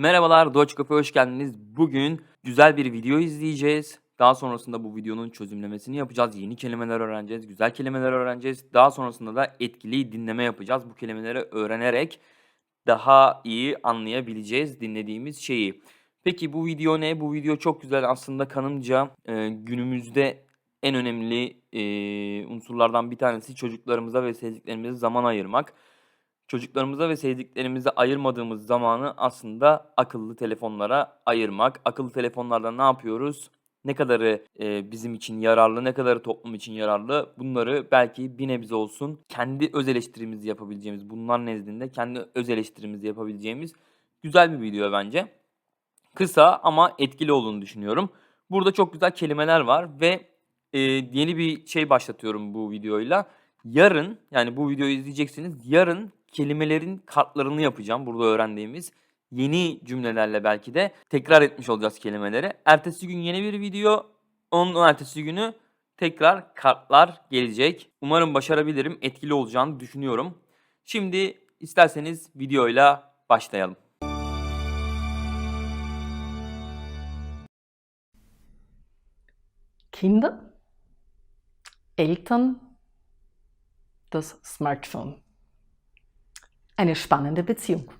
Merhabalar, Doğaç Kafa'ya hoş geldiniz. Bugün güzel bir video izleyeceğiz. Daha sonrasında bu videonun çözümlemesini yapacağız. Yeni kelimeler öğreneceğiz, güzel kelimeler öğreneceğiz. Daha sonrasında da etkili dinleme yapacağız. Bu kelimeleri öğrenerek daha iyi anlayabileceğiz dinlediğimiz şeyi. Peki bu video ne? Bu video çok güzel aslında kanımca e, günümüzde en önemli e, unsurlardan bir tanesi çocuklarımıza ve sevdiklerimize zaman ayırmak. Çocuklarımıza ve sevdiklerimize ayırmadığımız zamanı aslında akıllı telefonlara ayırmak. Akıllı telefonlarda ne yapıyoruz? Ne kadarı e, bizim için yararlı, ne kadarı toplum için yararlı bunları belki bir nebze olsun kendi öz eleştirimizi yapabileceğimiz, bunlar nezdinde kendi öz eleştirimizi yapabileceğimiz güzel bir video bence. Kısa ama etkili olduğunu düşünüyorum. Burada çok güzel kelimeler var ve e, yeni bir şey başlatıyorum bu videoyla. Yarın yani bu videoyu izleyeceksiniz. Yarın kelimelerin kartlarını yapacağım burada öğrendiğimiz yeni cümlelerle belki de tekrar etmiş olacağız kelimeleri. Ertesi gün yeni bir video, onun ertesi günü tekrar kartlar gelecek. Umarım başarabilirim, etkili olacağını düşünüyorum. Şimdi isterseniz videoyla başlayalım. Kinder, Eltern, das Smartphone. Eine spannende Beziehung.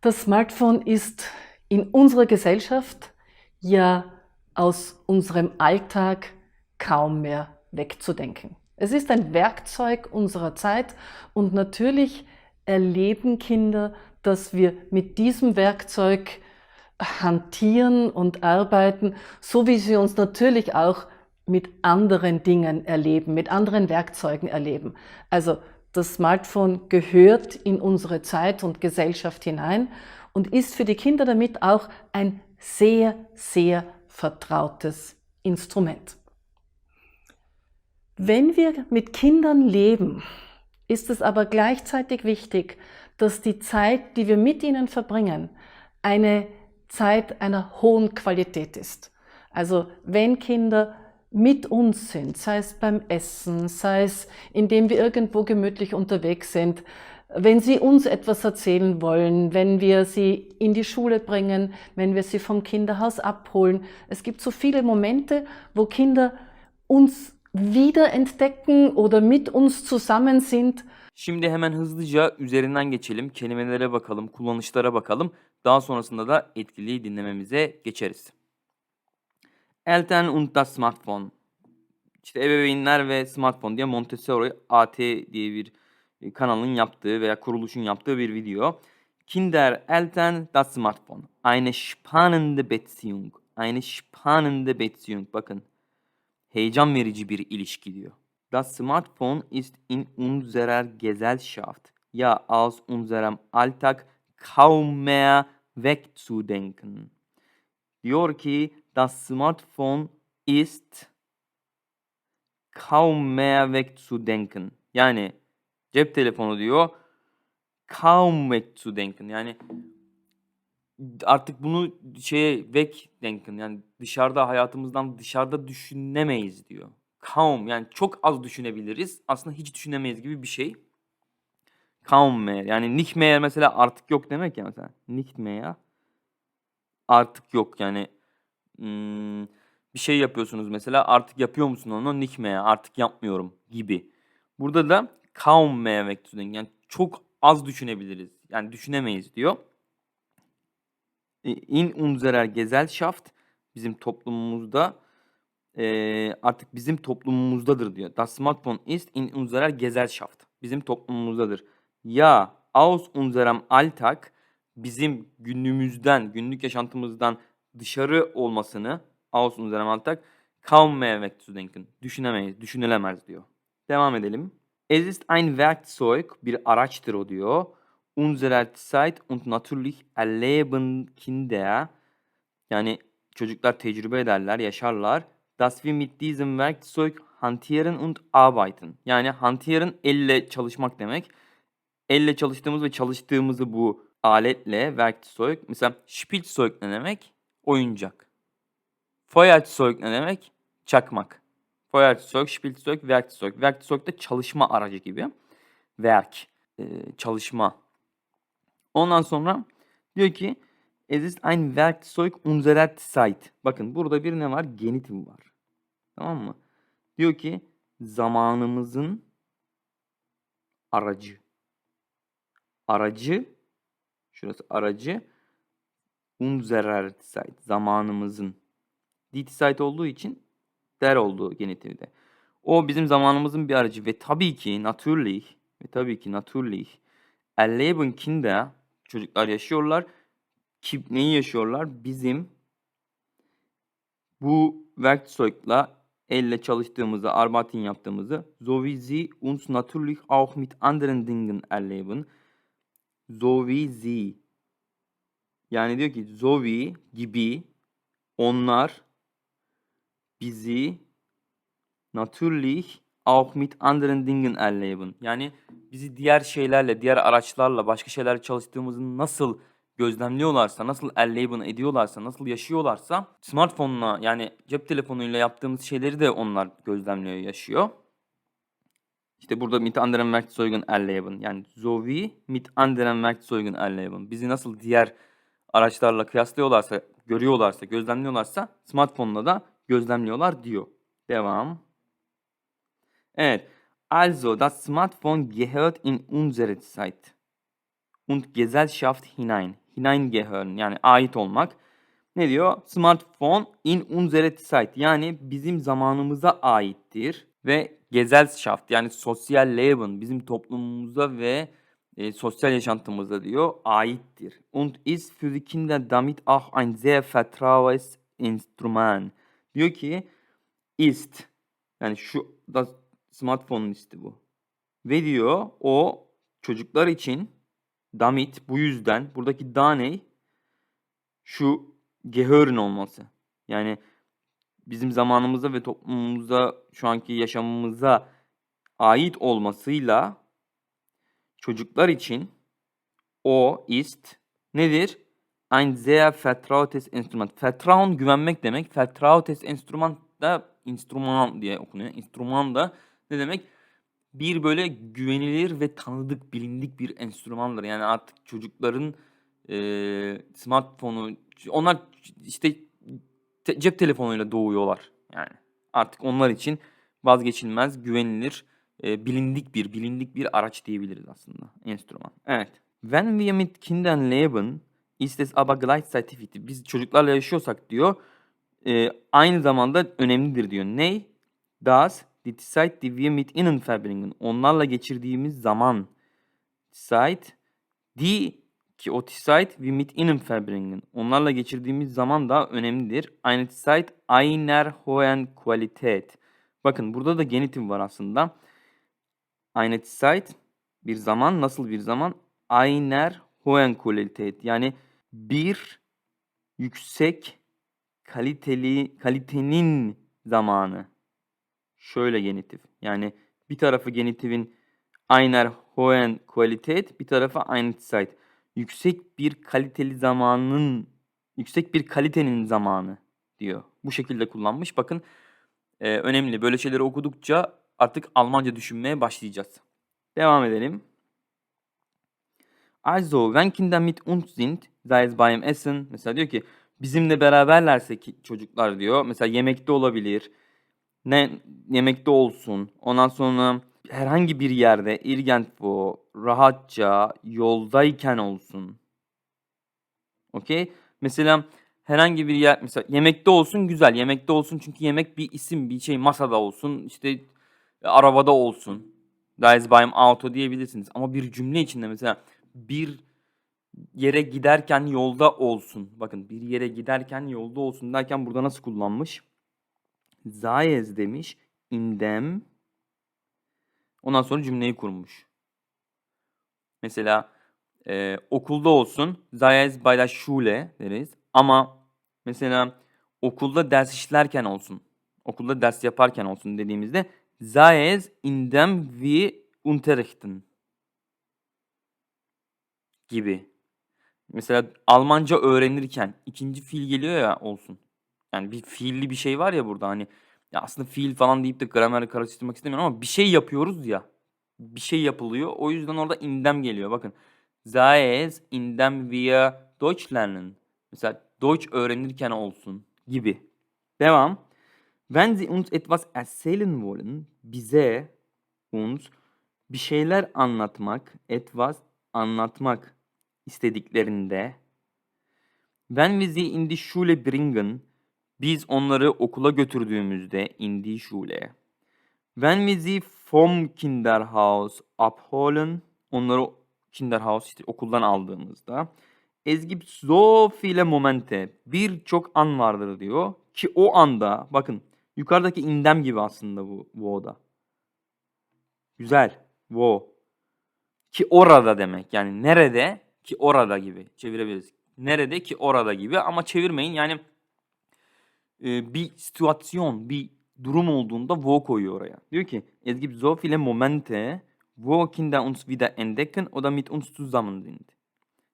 Das Smartphone ist in unserer Gesellschaft ja aus unserem Alltag kaum mehr wegzudenken. Es ist ein Werkzeug unserer Zeit und natürlich erleben Kinder, dass wir mit diesem Werkzeug hantieren und arbeiten, so wie sie uns natürlich auch mit anderen Dingen erleben, mit anderen Werkzeugen erleben. Also das Smartphone gehört in unsere Zeit und Gesellschaft hinein und ist für die Kinder damit auch ein sehr, sehr vertrautes Instrument. Wenn wir mit Kindern leben, ist es aber gleichzeitig wichtig, dass die Zeit, die wir mit ihnen verbringen, eine Zeit einer hohen Qualität ist. Also wenn Kinder mit uns sind, sei es beim Essen, sei es indem wir irgendwo gemütlich unterwegs sind, wenn sie uns etwas erzählen wollen, wenn wir sie in die Schule bringen, wenn wir sie vom Kinderhaus abholen. Es gibt so viele Momente, wo Kinder uns wiederentdecken oder mit uns zusammen sind. Şimdi hemen hızlıca üzerinden geçelim. Kelimelere bakalım, kullanışlara bakalım. Daha sonrasında da etkili dinlememize geçeriz. Eltern und das Smartphone. İşte ebeveynler ve smartphone diye Montessori AT diye bir e, kanalın yaptığı veya kuruluşun yaptığı bir video. Kinder, Eltern, das Smartphone. Eine spannende Beziehung. Eine spannende Beziehung. Bakın. Heyecan verici bir ilişki diyor. Das Smartphone ist in unserer Gesellschaft ja aus unserem Alltag kaum mehr wegzudenken. Diyor ki das Smartphone ist kaum mehr wegzudenken. Yani cep telefonu diyor kaum wegzudenken. Yani artık bunu şeye wegdenken yani dışarıda hayatımızdan dışarıda düşünemeyiz diyor. Kaum yani çok az düşünebiliriz. Aslında hiç düşünemeyiz gibi bir şey. Kaum mehr yani nicht mehr mesela artık yok demek ya mesela. Nicht mehr artık yok yani hmm, bir şey yapıyorsunuz mesela artık yapıyor musun onu mehr artık yapmıyorum gibi. Burada da kaum wegzudenken yani çok az düşünebiliriz. Yani düşünemeyiz diyor. In unserer Gesellschaft bizim toplumumuzda e, artık bizim toplumumuzdadır diyor. Das Smartphone ist in unserer Gesellschaft. Bizim toplumumuzdadır. Ya aus unserem Alltag bizim günümüzden, günlük yaşantımızdan dışarı olmasını aus unserem Alltag kaum mehr wegzudenken. Düşünemeyiz, düşünülemez diyor. Devam edelim. Es ist ein Werkzeug, bir araçtır o diyor. Unserer Zeit und natürlich erleben Kinder. Yani çocuklar tecrübe ederler, yaşarlar. Das wir mit diesem Werkzeug hantieren und arbeiten. Yani hantieren elle çalışmak demek. Elle çalıştığımız ve çalıştığımızı bu aletle Werkzeug. Mesela Spielzeug ne demek? Oyuncak. Feuerzeug ne demek? Çakmak. Feuerzeug, Spielzeug, Werkzeug. Werkzeug de çalışma aracı gibi. Werk, e, çalışma. Ondan sonra Diyor ki es ist ein Werkzeug unserer Zeit. Bakın burada bir ne var? Genitiv var. Tamam mı? Diyor ki zamanımızın aracı. Aracı şurası aracı unserer Zeit. Zamanımızın. Die Zeit olduğu için der olduğu genitivde. O bizim zamanımızın bir aracı ve tabii ki natürlich ve tabii ki natürlich erleben Kinder çocuklar yaşıyorlar. Ki, neyi yaşıyorlar? Bizim bu Werkzeug'la elle çalıştığımızı, Arbeiten yaptığımızı so wie sie uns natürlich auch mit anderen Dingen erleben. So wie sie. Yani diyor ki wie gibi onlar bizi natürlich auch mit anderen Dingen erleben. Yani bizi diğer şeylerle, diğer araçlarla, başka şeylerle çalıştığımızı nasıl gözlemliyorlarsa, nasıl erleben ediyorlarsa, nasıl yaşıyorlarsa smartphone'la yani cep telefonuyla yaptığımız şeyleri de onlar gözlemliyor, yaşıyor. İşte burada mit anderen Werkzeugen erleben. Yani wie mit anderen Werkzeugen erleben. Bizi nasıl diğer araçlarla kıyaslıyorlarsa, görüyorlarsa, gözlemliyorlarsa smartphone'la da gözlemliyorlar diyor. Devam. Evet. Also das Smartphone gehört in unsere Zeit und Gesellschaft hinein. Hinein gehören yani ait olmak. Ne diyor? Smartphone in unsere Zeit yani bizim zamanımıza aittir ve Gesellschaft yani sosyal Leben bizim toplumumuza ve e, sosyal yaşantımıza diyor aittir. Und ist Kinder damit auch ein sehr vertraues Instrument. Diyor ki ist yani şu da smartphone'un isti bu. Ve diyor o çocuklar için damit bu yüzden buradaki da ne? Şu gehören olması. Yani bizim zamanımıza ve toplumumuza şu anki yaşamımıza ait olmasıyla çocuklar için o ist nedir? Ein sehr vertrautes Instrument. Vertrauen güvenmek demek. Vertrautes Instrument da instruman diye okunuyor. Instruman da ne demek? Bir böyle güvenilir ve tanıdık, bilindik bir enstrümandır. Yani artık çocukların eee smartphone'u, onlar işte te- cep telefonuyla doğuyorlar. Yani artık onlar için vazgeçilmez, güvenilir, eee, bilindik bir, bilindik bir araç diyebiliriz aslında enstrüman. Evet. Wenn wir mit Kindern leben, ist es aber gleichzeitig. Biz çocuklarla yaşıyorsak diyor, eee, aynı zamanda önemlidir diyor. Ney? Das die Zeit, die wir mit ihnen verbringen. Onlarla geçirdiğimiz zaman. Zeit, die ki o Zeit wir mit ihnen verbringen. Onlarla geçirdiğimiz zaman da önemlidir. Eine Zeit einer hohen Qualität. Bakın burada da genitiv var aslında. Eine Zeit bir zaman nasıl bir zaman? Einer hohen Qualität. Yani bir yüksek kaliteli kalitenin zamanı. Şöyle genitif. Yani bir tarafı genitifin einer hohen Qualität, bir tarafı eine Zeit. Yüksek bir kaliteli zamanın, yüksek bir kalitenin zamanı diyor. Bu şekilde kullanmış. Bakın e, önemli. Böyle şeyleri okudukça artık Almanca düşünmeye başlayacağız. Devam edelim. Also, wenn Kinder mit uns sind, sei es beim Essen, mesela diyor ki bizimle beraberlerse ki çocuklar diyor. Mesela yemekte olabilir. Ne yemekte olsun. Ondan sonra herhangi bir yerde irgendwo rahatça yoldayken olsun. Okey? Mesela herhangi bir yer mesela yemekte olsun güzel. Yemekte olsun çünkü yemek bir isim, bir şey masada olsun. işte arabada olsun. İst beim Auto diyebilirsiniz. Ama bir cümle içinde mesela bir yere giderken yolda olsun. Bakın bir yere giderken yolda olsun derken burada nasıl kullanmış? Zayez demiş. indem. Ondan sonra cümleyi kurmuş. Mesela e, okulda olsun. Zayez der Schule deriz. Ama mesela okulda ders işlerken olsun. Okulda ders yaparken olsun dediğimizde Zayez indem wir unterrichten gibi. Mesela Almanca öğrenirken ikinci fiil geliyor ya olsun. Yani bir fiilli bir şey var ya burada hani ya aslında fiil falan deyip de grameri karıştırmak istemiyorum ama bir şey yapıyoruz ya. Bir şey yapılıyor. O yüzden orada indem geliyor. Bakın. Sei es indem wir Deutsch lernen. Mesela Deutsch öğrenirken olsun gibi. Devam. Wenn Sie uns etwas erzählen wollen, bize uns bir şeyler anlatmak, etwas anlatmak istediklerinde Wenn wir sie in die Schule bringen, biz onları okula götürdüğümüzde in die Schule. Wenn wir sie vom Kinderhaus abholen, onları Kinderhaus işte okuldan aldığımızda es gibt so viele Momente, birçok an vardır diyor ki o anda bakın yukarıdaki indem gibi aslında bu wo'da. Güzel. Wo. Ki orada demek. Yani nerede ki orada gibi çevirebiliriz. Nerede ki orada gibi ama çevirmeyin. Yani e, bir situasyon, bir durum olduğunda wo koyuyor oraya. Diyor ki es gibt Momente, wo Kinder uns wieder entdecken oder mit uns zusammen sind.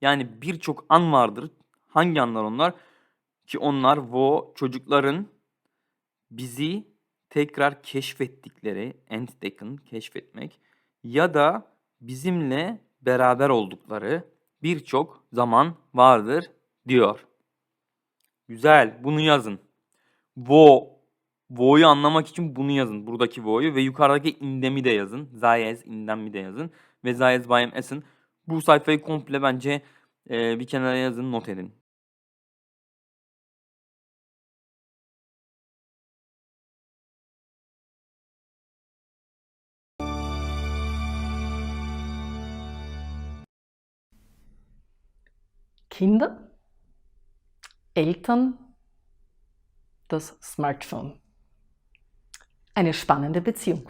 Yani birçok an vardır. Hangi anlar onlar? Ki onlar wo çocukların bizi tekrar keşfettikleri, entdecken, keşfetmek ya da bizimle beraber oldukları birçok zaman vardır diyor. Güzel, bunu yazın. Wo, wo'yu anlamak için bunu yazın. Buradaki wo'yu ve yukarıdaki indemi de yazın. Zayez, indemi de yazın. Ve Zayez beim Essen. Bu sayfayı komple bence e, bir kenara yazın, not edin. Kinder, Eltern, das Smartphone. Eine spannende Beziehung.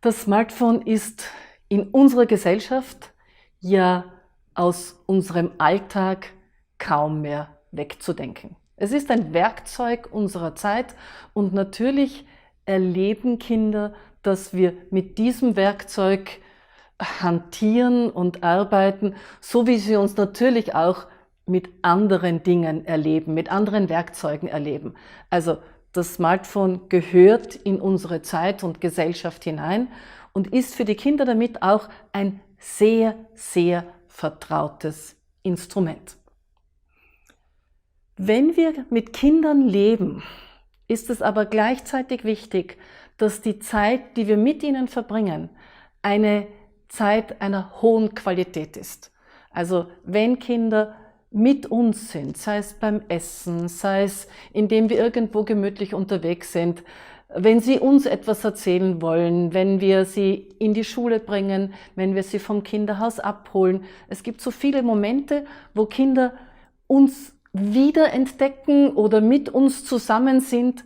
Das Smartphone ist in unserer Gesellschaft ja aus unserem Alltag kaum mehr wegzudenken. Es ist ein Werkzeug unserer Zeit und natürlich erleben Kinder, dass wir mit diesem Werkzeug hantieren und arbeiten, so wie sie uns natürlich auch mit anderen Dingen erleben, mit anderen Werkzeugen erleben. Also das Smartphone gehört in unsere Zeit und Gesellschaft hinein und ist für die Kinder damit auch ein sehr, sehr vertrautes Instrument. Wenn wir mit Kindern leben, ist es aber gleichzeitig wichtig, dass die Zeit, die wir mit ihnen verbringen, eine Zeit einer hohen Qualität ist. Also wenn Kinder mit uns sind, sei es beim Essen, sei es indem wir irgendwo gemütlich unterwegs sind, wenn sie uns etwas erzählen wollen, wenn wir sie in die Schule bringen, wenn wir sie vom Kinderhaus abholen. Es gibt so viele Momente, wo Kinder uns wiederentdecken oder mit uns zusammen sind